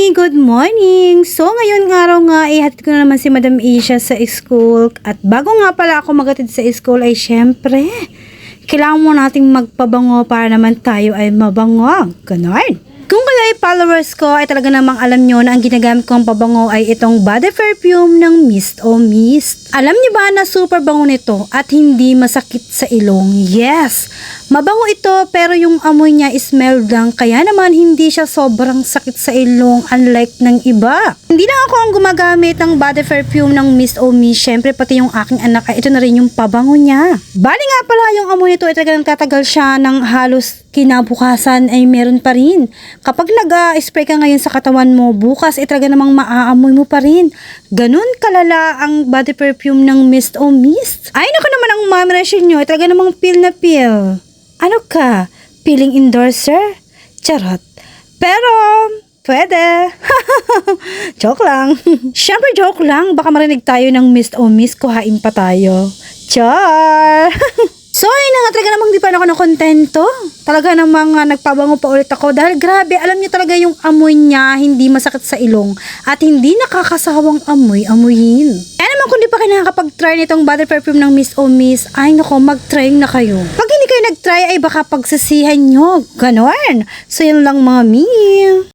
Good morning! So, ngayon nga araw nga, ihatid ko na naman si Madam Asia sa school. At bago nga pala ako magatid sa school ay syempre, kailangan mo nating magpabango para naman tayo ay mabango. Ganon. Kung kayo ay followers ko, ay talaga namang alam nyo na ang ginagamit kong pabango ay itong body perfume ng Mist o Mist. Alam niyo ba na super bango nito at hindi masakit sa ilong? Yes! Mabango ito pero yung amoy niya is mild lang kaya naman hindi siya sobrang sakit sa ilong unlike ng iba. Hindi lang ako ang gumagamit ng body perfume ng Mist o Mist, syempre pati yung aking anak ay ito na rin yung pabango niya. Bali nga pala yung amoy nito ay talagang tatagal siya ng halos kinabukasan ay meron pa rin. Kapag nag-spray ka ngayon sa katawan mo, bukas ay talaga namang maaamoy mo pa rin. Ganun kalala ang body perfume ng Mist o Mist. Ay naku naman ang mamresyon nyo, ay talaga namang feel na feel. Ano ka? Feeling endorser? Charot. Pero, pwede. joke lang. Siyempre joke lang, baka marinig tayo ng Mist o Mist, kuhain pa tayo. Char! So, ayun na nga, talaga namang di pa ako nakontento. Talaga namang uh, nagpabango pa ulit ako dahil grabe, alam niyo talaga yung amoy niya, hindi masakit sa ilong at hindi nakakasawang amoy amuyin. Kaya naman kung di pa kayo nakakapag-try nitong body perfume ng Miss o Miss, ay nako, mag-try na kayo. Pag hindi kayo nag-try ay baka pagsisihan nyo. Ganon. So, yun lang mga mi.